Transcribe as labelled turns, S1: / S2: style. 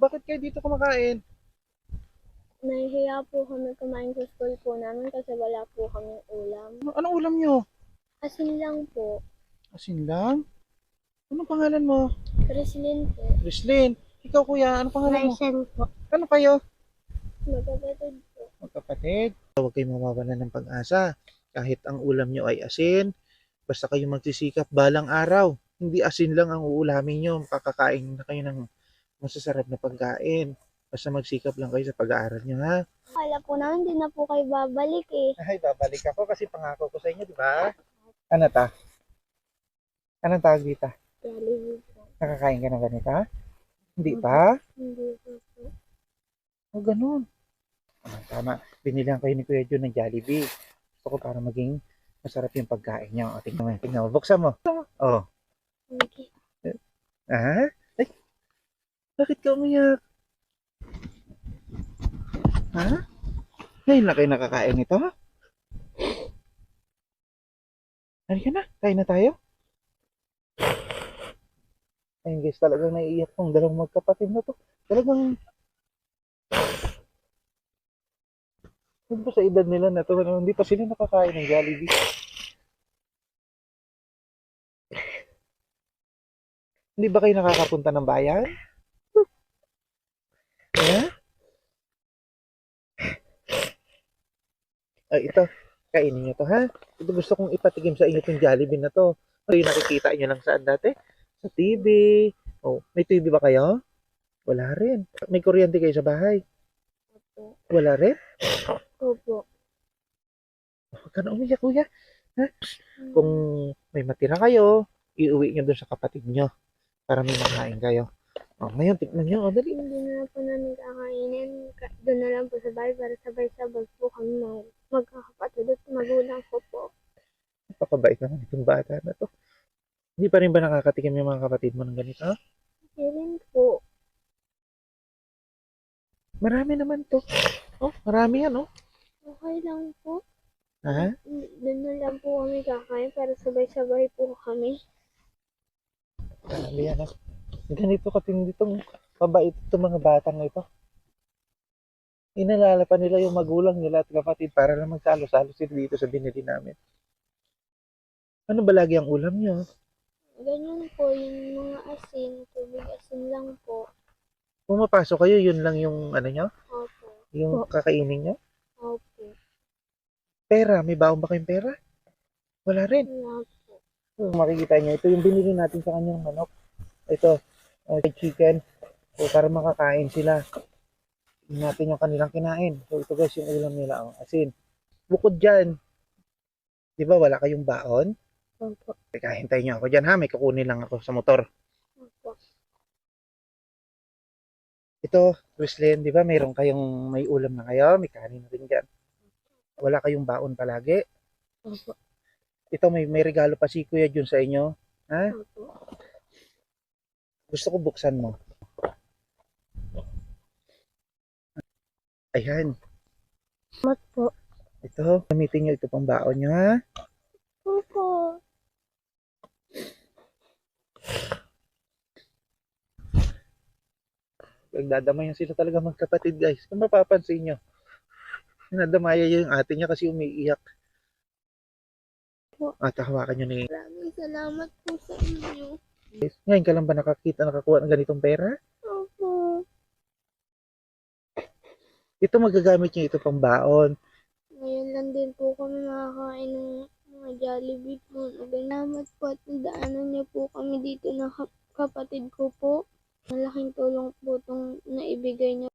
S1: Bakit kayo dito kumakain?
S2: Nahihiya po kami kumain sa school po namin kasi wala po kami ulam.
S1: Ano, anong ulam nyo?
S2: Asin lang po.
S1: Asin lang? Anong pangalan mo?
S2: Krislin po.
S1: Rislin. Ikaw kuya, anong pangalan mo?
S2: Raisen po.
S1: Ano kayo?
S2: Magkapatid po.
S1: Magkapatid. Huwag kayong mawawalan ng pag-asa. Kahit ang ulam nyo ay asin, basta kayo magsisikap balang araw. Hindi asin lang ang uulamin nyo. Makakakain na kayo ng masasarap na pagkain. Basta magsikap lang kayo sa pag-aaral nyo, ha?
S2: Akala po namin hindi na po kayo babalik eh.
S1: Ay, babalik ako kasi pangako ko sa inyo, di ba? Ano ta? Anong tawag dito?
S2: Jollibee po.
S1: Nakakain ka ng ganito? Hindi pa?
S2: Hindi po po.
S1: O, ganun. Ah, tama. Binilihan kayo ni Kuya Jun ng Jollibee. Gusto ko para maging masarap yung pagkain niyo. O, tingnan mo. Tingnan mo. Buksan mo. Oh.
S2: Okay.
S1: Ah? Bakit ka umiyak? Ha? Ngayon na kayo nakakain nito? Halika na. Kain na tayo. Ayun guys, talagang naiiyak tong dalawang magkapatid na to. Talagang Hindi pa sa edad nila na to, ano, hindi pa sila nakakain ng Jollibee. Hindi ba kayo nakakapunta ng bayan? Ha? Ay, ito. Kainin nyo to, ha? Ito gusto kong ipatigim sa inyo itong Jollibee na to. Ano yung nakikita nyo lang saan dati? Sa TV. Oh, may TV ba kayo? Wala rin. May kuryente kayo sa bahay?
S2: Opo.
S1: Wala rin?
S2: Opo.
S1: Huwag ka na umiyak, kuya. Ha? Kung may matira kayo, iuwi nyo doon sa kapatid nyo para may makain kayo. Oh, ngayon, tignan nyo. Oh, dali.
S2: Hindi na po namin kakainin. Ka- Doon na lang po sa bahay para sabay-sabay po kami mag magkakapatid at magulang ko po.
S1: Napakabait naman itong bata na to. Hindi pa rin ba nakakatikim yung mga kapatid mo ng ganito? ha?
S2: Hindi rin po.
S1: Marami naman to. Oh, marami yan, oh.
S2: Okay lang po.
S1: Ha?
S2: Doon na lang po kami kakain para sabay-sabay po kami.
S1: Marami yan, oh. Ganito katindi itong mabait itong mga batang ito. Inalala pa nila yung magulang nila at kapatid para lang magsalo-salo sila dito sa binili namin. Ano ba lagi ang ulam nyo?
S2: Ganyan po, yung mga asin, tubig asin lang po.
S1: Pumapasok kayo, yun lang yung ano nyo?
S2: Opo.
S1: Yung kakainin nyo?
S2: Opo.
S1: Pera, may baon ba kayong pera? Wala rin.
S2: Wala po.
S1: Kung makikita niyo, ito yung binili natin sa kanyang manok. Ito, uh, chicken. So, para makakain sila. Natin yung kanilang kinain. So, ito guys, yung ulam nila. Oh, asin. Bukod dyan, di ba wala kayong baon?
S2: Opo.
S1: Teka, hintayin niyo ako dyan ha. May kukunin lang ako sa motor.
S2: Opo.
S1: Ito, Wislin, di ba mayroon kayong may ulam na kayo? May kanin na rin dyan. Wala kayong baon palagi.
S2: Opo.
S1: Ito, may, may regalo pa si Kuya Jun sa inyo. Ha?
S2: Opo.
S1: Gusto ko buksan mo. Ayan.
S2: Mat po.
S1: Ito, gamitin nyo ito pang baon nyo ha.
S2: Opo.
S1: Nagdadamayan sila talaga magkapatid guys. Kung mapapansin nyo. Nadamaya yung ate niya kasi umiiyak. At hawakan nyo ni
S2: Maraming salamat po sa inyo.
S1: Ngayon ka lang ba nakakita, nakakuha ng ganitong pera?
S2: Opo.
S1: Ito magagamit nyo ito pang baon.
S2: Ngayon lang din po kami makakain ng mga Jollibee po. Salamat po at nadaanan niyo po kami dito ng kap- kapatid ko po. Malaking tulong po itong naibigay niyo